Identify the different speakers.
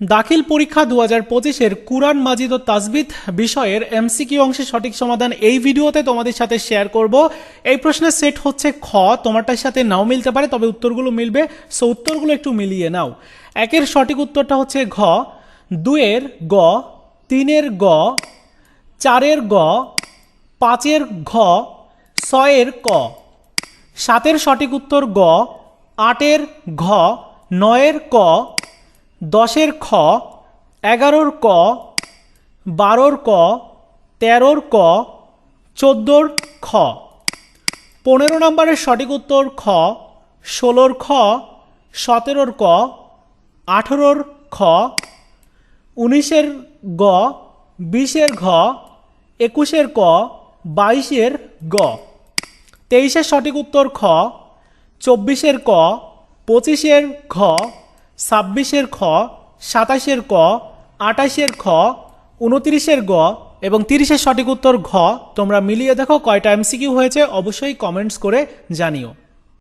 Speaker 1: দাখিল পরীক্ষা দু হাজার পঁচিশের কুরআন মাজিদ ও তাজবিদ বিষয়ের এমসিকিউ অংশের সঠিক সমাধান এই ভিডিওতে তোমাদের সাথে শেয়ার করব। এই প্রশ্নের সেট হচ্ছে খ, তোমারটার সাথে নাও মিলতে পারে, তবে উত্তরগুলো মিলবে, সো উত্তরগুলো একটু মিলিয়ে নাও। একের সঠিক উত্তরটা হচ্ছে ঘ দুয়ের গ, তিনের গ, চারের গ, পাঁচের ঘ, ছয়ের ক। সাতের সঠিক উত্তর গ, আটের ঘ, নয়ের ক দশের খ, এগারোর ক, বারোর ক, তেরোর ক, চোদ্দোর খ। পনেরো নম্বরের সঠিক উত্তর খ, ষোলোর খ, সতেরোর ক, আঠেরোর খ, উনিশের গ, বিশের ঘ, একুশের ক, বাইশের গ। তেইশের সঠিক উত্তর খ, চব্বিশের ক, পঁচিশের ঘ ছাব্বিশের খ, সাতাশের ক, আটাশের খ, উনত্রিশের গ এবং তিরিশের সঠিক উত্তর ঘ। তোমরা মিলিয়ে দেখো কয়টা এমসিকিউ হয়েছে, অবশ্যই কমেন্টস করে জানিও।